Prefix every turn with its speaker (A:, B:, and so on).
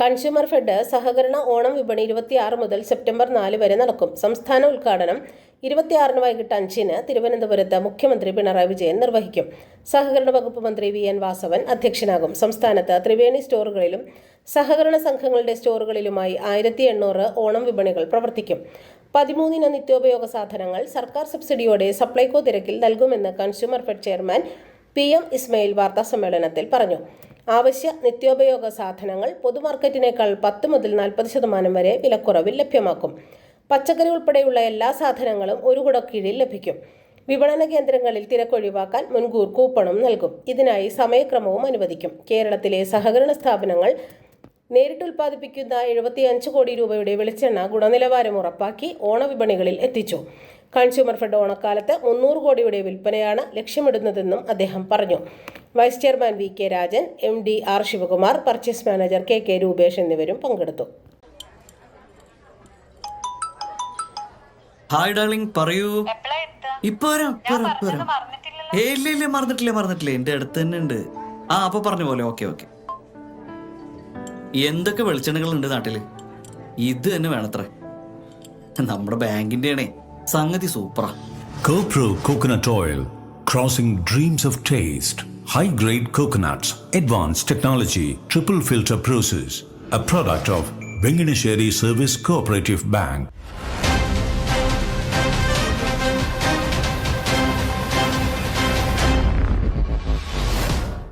A: Consumer fed സഹകരണ ഓണം വിപണി ഇരുപത്തിയാറ് മുതൽ സെപ്റ്റംബർ നാല് വരെ നടക്കും. സംസ്ഥാന ഉദ്ഘാടനം ഇരുപത്തിയാറിന് വൈകിട്ട് അഞ്ചിന് തിരുവനന്തപുരത്ത് മുഖ്യമന്ത്രി പിണറായി വിജയൻ നിർവഹിക്കും. സഹകരണ വകുപ്പ് മന്ത്രി വി എൻ വാസവൻ അധ്യക്ഷനാകും. സംസ്ഥാനത്ത് ത്രിവേണി സ്റ്റോറുകളിലും സഹകരണ സംഘങ്ങളുടെ സ്റ്റോറുകളിലുമായി ആയിരത്തി എണ്ണൂറ് ഓണം വിപണികൾ പ്രവർത്തിക്കും. പതിമൂന്നിന് നിത്യോപയോഗ സാധനങ്ങൾ സർക്കാർ സബ്സിഡിയോടെ സപ്ലൈകോ നിരക്കിൽ നൽകുമെന്ന് consumer fed chairman P M Ismail വാർത്താസമ്മേളനത്തിൽ പറഞ്ഞു. ആവശ്യ നിത്യോപയോഗ സാധനങ്ങൾ പൊതുമാർക്കറ്റിനേക്കാൾ പത്ത് മുതൽ നാൽപ്പത് ശതമാനം വരെ വിലക്കുറവിൽ ലഭ്യമാക്കും. പച്ചക്കറി ഉൾപ്പെടെയുള്ള എല്ലാ സാധനങ്ങളും ഒരു കുടക്കീഴിൽ ലഭിക്കും. വിപണന കേന്ദ്രങ്ങളിൽ തിരക്കൊഴിവാക്കാൻ മുൻകൂർ കൂപ്പണും നൽകും. ഇതിനായി സമയക്രമവും അനുവദിക്കും. കേരളത്തിലെ സഹകരണ സ്ഥാപനങ്ങൾ നേരിട്ട് ഉൽപ്പാദിപ്പിക്കുന്ന എഴുപത്തിയഞ്ച് കോടി രൂപയുടെ വെളിച്ചെണ്ണ ഗുണനിലവാരം ഉറപ്പാക്കി ഓണവിപണികളിൽ എത്തിച്ചു. കൺസ്യൂമർ ഫെഡ് ഓണക്കാലത്ത് മുന്നൂറ് കോടിയുടെ വിൽപ്പനയാണ് ലക്ഷ്യമിടുന്നതെന്നും അദ്ദേഹം പറഞ്ഞു. Vice chairman V K Rajan M D R Sivakumar purchase manager K K Rupesh എന്നിവരും പങ്കെടുത്തു.
B: ഹായ് ഡാർലിംഗ് പറയൂ? ഇപ്പൊ ഇല്ല ഇല്ല മറന്നിട്ടില്ല മറന്നിട്ടില്ല. എന്റെ അടുത്ത് തന്നെ ഉണ്ട്. ആ അപ്പൊ പറഞ്ഞ പോലെ ഓക്കെ ഓക്കെ. എന്തൊക്കെ വെളിച്ചെണ്ണകൾ ഉണ്ട് നാട്ടിൽ? ഇത് തന്നെ വേണത്രേ. നമ്മുടെ ബാങ്കിന്റെ ആണേ സംഗതി സൂപ്പറാ.
C: Kopro coconut oil crossing dreams of taste. High grade coconuts, advanced technology, triple filter process. A product of Venganesheri Service Cooperative Bank.